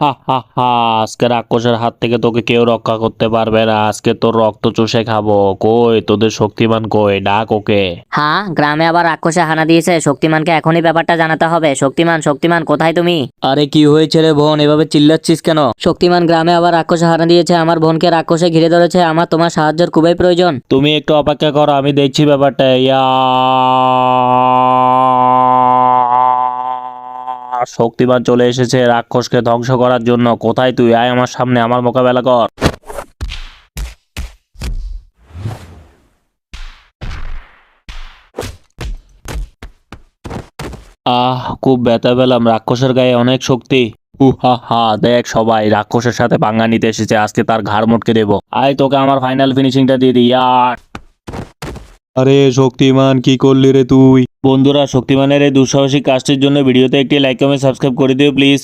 হা হা হা আজকে রাক্ষসের হাত থেকে তোকে কেউ রক্ষা করতে পারবে না। আজকে তোর রক্ত চুষে খাব। কই তোদের শক্তিমান কই? ডাক ওকে। হ্যাঁ গ্রামে আবার রাক্ষসে হানা দিয়েছে। শক্তিমানকে এখনই ব্যাপারটা জানাতে হবে। শক্তিমান শক্তিমান কোথায় তুমি? আরে কি হয়েছে রে বোন? এভাবে চিল্লাচ্ছিস কেন? শক্তিমান গ্রামে আবার রাক্ষসে হানা দিয়েছে। আমার বোনকে রাক্ষসে ঘিরে ধরেছে। আমার তোমার সাহায্যের খুবই প্রয়োজন। তুমি একটু অপেক্ষা করো আমি দেখছি ব্যাপারটা। ইয়া শক্তিমান চলে এসেছে রাক্ষসকে ধ্বংস করার জন্য। কোথায় তুই? আয় আমার সামনে, আমার মোকাবেলা কর। আহ, খুব ব্যথা পেলাম, রাক্ষসের গায়ে অনেক শক্তি। হু, হা, দেখ সবাই, রাক্ষসের সাথে পাঙ্গা নিতে এসেছে, আজকে তার ঘাড় মটকে দেবো। আয়, তোকে আমার ফাইনাল ফিনিশিংটা দিয়ে দিই ইয়ার আরে শক্তিমান, কি করলি রে তুই? বন্ধুরা, শক্তিমানের এই দুঃসাহসিক কাজটির জন্য ভিডিওতে একটি লাইক কমেন্ট সাবস্ক্রাইব করে দিও প্লিজ